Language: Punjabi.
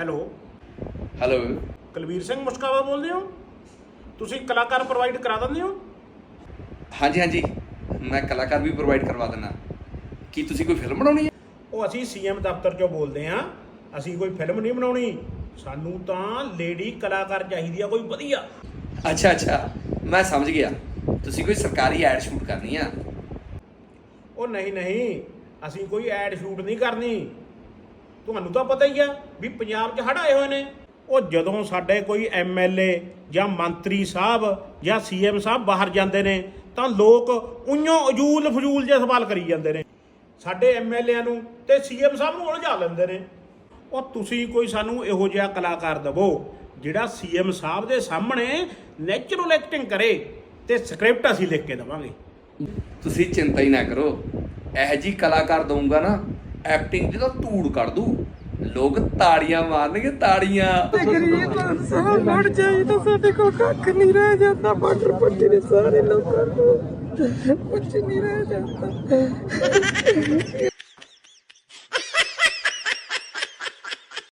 ਹੈਲੋ। ਹੈਲੋ। ਕੁਲਵੀਰ ਸਿੰਘ ਮੁਸਕਾਵਾ ਬੋਲਦੇ ਹੋ? ਤੁਸੀਂ ਕਲਾਕਾਰ ਪ੍ਰੋਵਾਈਡ ਕਰਾ ਦਿੰਦੇ ਹੋ? ਹਾਂਜੀ ਹਾਂਜੀ। ਮੈਂ ਕਲਾਕਾਰ ਵੀ ਪ੍ਰੋਵਾਈਡ ਕਰਵਾ ਦਿੰਦਾ। ਕੀ ਤੁਸੀਂ ਕੋਈ ਫਿਲਮ ਬਣਾਉਣੀ ਹੈ? ਉਹ ਅਸੀਂ ਸੀਐਮ ਦਫ਼ਤਰ ਚੋਂ ਬੋਲਦੇ ਹਾਂ। ਅਸੀਂ ਕੋਈ ਫਿਲਮ ਨਹੀਂ ਬਣਾਉਣੀ। ਸਾਨੂੰ ਤਾਂ ਲੇਡੀ ਕਲਾਕਾਰ ਚਾਹੀਦੀ ਆ ਕੋਈ ਵਧੀਆ। ਅੱਛਾ ਅੱਛਾ। ਮੈਂ ਸਮਝ ਗਿਆ। ਤੁਸੀਂ ਕੋਈ ਸਰਕਾਰੀ ਐਡ ਸ਼ੂਟ ਕਰਨੀ ਆ? ਉਹ ਨਹੀਂ ਨਹੀਂ। ਅਸੀਂ ਕੋਈ ਐਡ ਸ਼ੂਟ ਨਹੀਂ ਕਰਨੀ। ਤੁਹਾਨੂੰ ਤਾਂ ਪਤਾ ਹੀ ਆ ਵੀ ਪੰਜਾਬ 'ਚ ਹੜ੍ਹ ਆਏ ਹੋਏ ਨੇ। ਉਹ ਜਦੋਂ ਸਾਡੇ ਕੋਈ ਐਮਐਲਏ ਜਾਂ ਮੰਤਰੀ ਸਾਹਿਬ ਜਾਂ ਸੀਐਮ ਸਾਹਿਬ ਬਾਹਰ ਜਾਂਦੇ ਨੇ, ਤਾਂ ਲੋਕ ਉਈਓ ਅਜੂਲ ਫਜ਼ੂਲ ਜਿਹੇ ਸਵਾਲ ਕਰੀ ਜਾਂਦੇ ਨੇ। ਸਾਡੇ ਐਮਐਲਏਆਂ ਨੂੰ ਤੇ ਸੀਐਮ ਸਾਹਿਬ ਨੂੰ ਉਲਝਾ ਲੈਂਦੇ ਨੇ। ਉਹ ਤੁਸੀਂ ਕੋਈ ਸਾਨੂੰ ਇਹੋ ਜਿਹਾ ਕਲਾਕਾਰ ਦਵੋ, ਜਿਹੜਾ ਸੀਐਮ ਸਾਹਿਬ ਦੇ ਸਾਹਮਣੇ ਨੈਚੁਰਲ ਐਕਟਿੰਗ ਕਰੇ ਤੇ ਸਕ੍ਰਿਪਟ ਅਸੀਂ ਲਿਖ ਕੇ ਦਵਾਂਗੇ। ਤੁਸੀਂ ਚਿੰਤਾ ਹੀ ਨਾ ਕਰੋ, ਇਹ ਜੀ ਕਲਾਕਾਰ ਦਊਂਗਾ ਨਾ ਐਕਟਿੰਗ ਜਦੋਂ ਧੂੜ ਕੱਢ ਦੂ। ਲੋਕ ਤਾੜੀਆਂ ਮਾਰਨਗੇ, ਤਾੜੀਆਂ। ਗਰੀਬ ਇਨਸਾਨ ਮਰ ਜਾਈ ਤਾਂ ਸਾਡੇ ਕੋਲ ਕੱਖ ਨਹੀਂ ਰਹਿ ਜਾਂਦਾ। ਬਾਰਡਰ ਪੱਟੀ ਦੇ ਸਾਰੇ ਲੋਕਾਂ ਨੂੰ ਕੁਝ ਨਹੀਂ ਰਹਿ ਜਾਂਦਾ।